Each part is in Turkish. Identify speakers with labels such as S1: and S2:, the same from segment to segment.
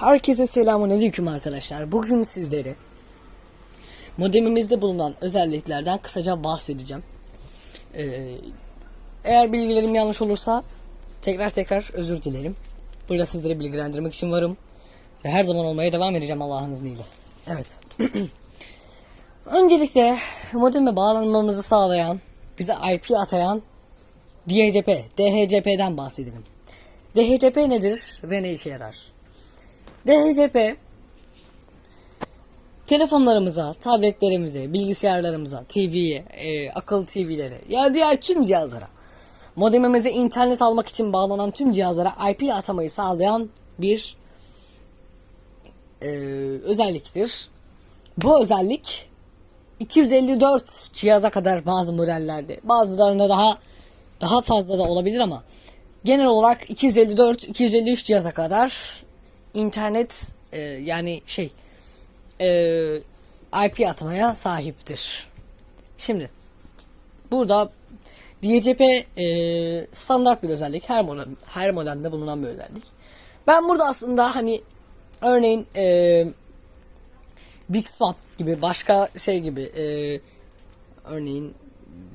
S1: Herkese selamun aleyküm arkadaşlar. Bugün sizlere modemimizde bulunan özelliklerden kısaca bahsedeceğim. Ee, eğer bilgilerim yanlış olursa tekrar tekrar özür dilerim. Burada sizlere bilgilendirmek için varım. Ve her zaman olmaya devam edeceğim Allah'ın izniyle. Evet. Öncelikle modeme bağlanmamızı sağlayan, bize IP atayan DHCP, DHCP'den bahsedelim. DHCP nedir ve ne işe yarar? DHCP telefonlarımıza, tabletlerimize, bilgisayarlarımıza, TV'ye, e, akıllı TV'lere ya diğer tüm cihazlara modemimize internet almak için bağlanan tüm cihazlara IP atamayı sağlayan bir e, özelliktir. Bu özellik 254 cihaza kadar bazı modellerde, bazılarında daha daha fazla da olabilir ama genel olarak 254 253 cihaza kadar internet e, yani şey e, IP atmaya sahiptir. Şimdi burada DHCP e, standart bir özellik. Her modem, her modemde bulunan bir özellik. Ben burada aslında hani örneğin e, Big Swap gibi başka şey gibi e, örneğin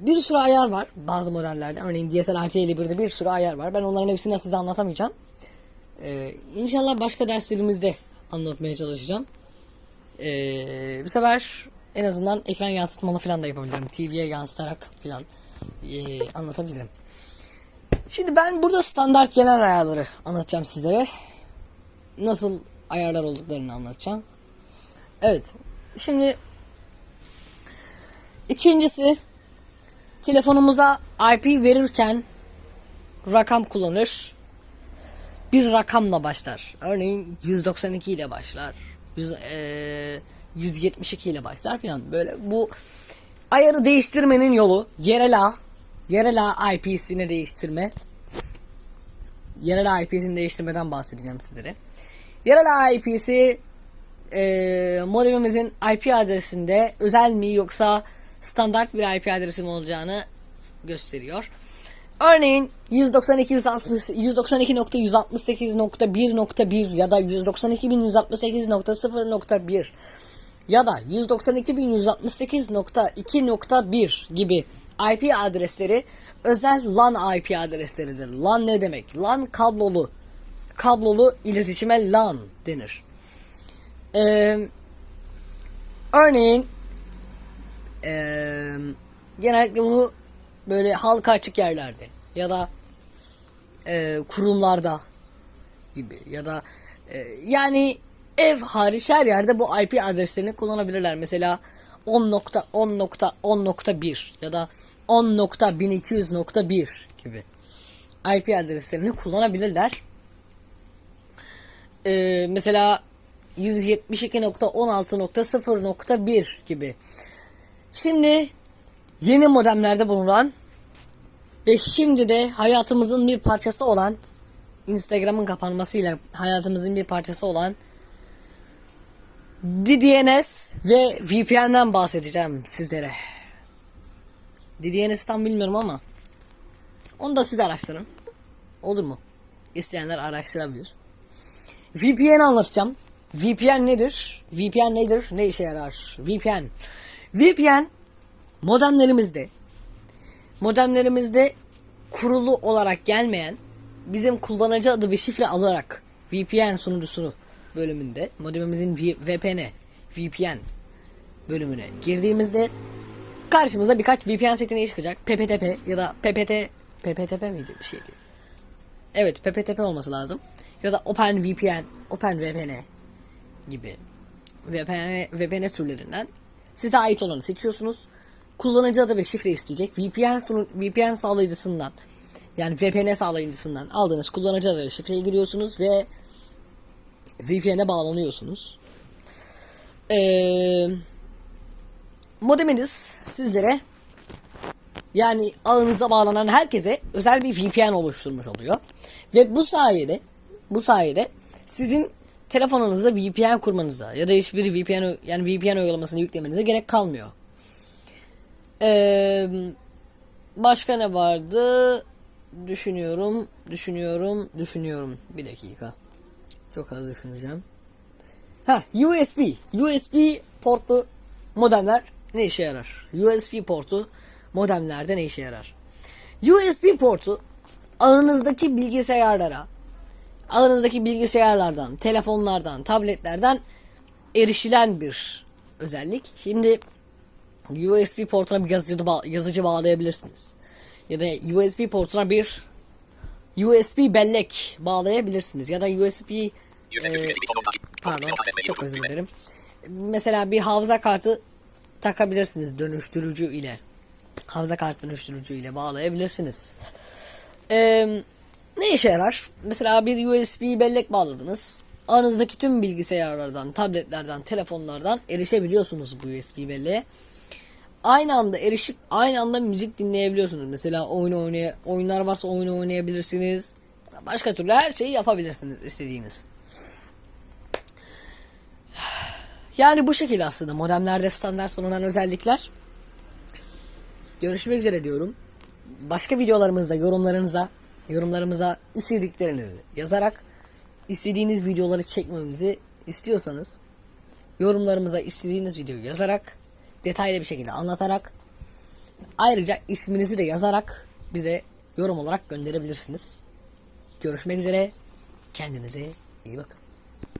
S1: bir sürü ayar var bazı modellerde. Örneğin DSL RT51'de bir sürü ayar var. Ben onların hepsini size anlatamayacağım. Ee, inşallah başka derslerimizde anlatmaya çalışacağım. Ee, bu sefer en azından ekran yansıtmalı falan da yapabilirim. TV'ye yansıtarak falan ee, anlatabilirim. Şimdi ben burada standart gelen ayarları anlatacağım sizlere. Nasıl ayarlar olduklarını anlatacağım. Evet. Şimdi ikincisi telefonumuza IP verirken rakam kullanır bir rakamla başlar. Örneğin 192 ile başlar. 100, e, 172 ile başlar falan böyle. Bu ayarı değiştirmenin yolu yerel ağ, yerel ağ IP'sini değiştirme. Yerel ağ IP'sini değiştirmeden bahsedeceğim sizlere. Yerel ağ IP'si e, modemimizin IP adresinde özel mi yoksa standart bir IP adresi mi olacağını gösteriyor. Örneğin 192.168.1.1 ya da 192.168.0.1 ya da 192.168.2.1 gibi IP adresleri özel LAN IP adresleridir. LAN ne demek? LAN kablolu. Kablolu iletişime LAN denir. Ee, örneğin ee, genellikle bunu böyle halka açık yerlerde ya da e, kurumlarda gibi ya da e, yani ev hariç her yerde bu IP adreslerini kullanabilirler. Mesela 10.10.10.1 ya da 10.1200.1 gibi IP adreslerini kullanabilirler. Ee, mesela 172.16.0.1 gibi. Şimdi yeni modemlerde bulunan ve şimdi de hayatımızın bir parçası olan Instagram'ın kapanmasıyla hayatımızın bir parçası olan DDNS ve VPN'den bahsedeceğim sizlere. DDNS tam bilmiyorum ama onu da siz araştırın. Olur mu? İsteyenler araştırabilir. VPN anlatacağım. VPN nedir? VPN nedir? Ne işe yarar? VPN. VPN modemlerimizde modemlerimizde kurulu olarak gelmeyen bizim kullanıcı adı ve şifre alarak VPN sunucusunu bölümünde modemimizin VPN VPN bölümüne girdiğimizde karşımıza birkaç VPN seçeneği çıkacak. PPTP ya da PPT PPTP miydi bir şeydi. Evet PPTP olması lazım. Ya da Open VPN, Open VPN gibi VPN, VPN türlerinden size ait olanı seçiyorsunuz kullanıcı adı ve şifre isteyecek. VPN VPN sağlayıcısından yani VPN sağlayıcısından aldığınız kullanıcı adı ve şifreyi giriyorsunuz ve VPN'e bağlanıyorsunuz. Ee, modeminiz sizlere yani ağınıza bağlanan herkese özel bir VPN oluşturmuş oluyor. Ve bu sayede bu sayede sizin telefonunuzda VPN kurmanıza ya da hiçbir VPN yani VPN uygulamasını yüklemenize gerek kalmıyor. Ee, başka ne vardı? Düşünüyorum, düşünüyorum, düşünüyorum. Bir dakika. Çok az düşüneceğim. Ha USB. USB portlu modemler ne işe yarar? USB portu modemlerde ne işe yarar? USB portu ağınızdaki bilgisayarlara, ağınızdaki bilgisayarlardan, telefonlardan, tabletlerden erişilen bir özellik. Şimdi USB portuna bir yazıcı, yazıcı bağlayabilirsiniz. Ya da USB portuna bir USB bellek bağlayabilirsiniz. Ya da USB e, pardon çok özür dilerim. Mesela bir hafıza kartı takabilirsiniz dönüştürücü ile. Hafıza kartı dönüştürücü ile bağlayabilirsiniz. Ee, ne işe yarar? Mesela bir USB bellek bağladınız. Aranızdaki tüm bilgisayarlardan, tabletlerden, telefonlardan erişebiliyorsunuz bu USB belleğe. Aynı anda erişip aynı anda müzik dinleyebiliyorsunuz. Mesela oyun oynay oyunlar varsa oyun oynayabilirsiniz. Başka türlü her şeyi yapabilirsiniz istediğiniz. Yani bu şekilde aslında modemlerde standart bulunan özellikler. Görüşmek üzere diyorum. Başka videolarımızda yorumlarınıza, yorumlarımıza istediklerinizi yazarak istediğiniz videoları çekmemizi istiyorsanız yorumlarımıza istediğiniz videoyu yazarak detaylı bir şekilde anlatarak ayrıca isminizi de yazarak bize yorum olarak gönderebilirsiniz. Görüşmek üzere. Kendinize iyi bakın.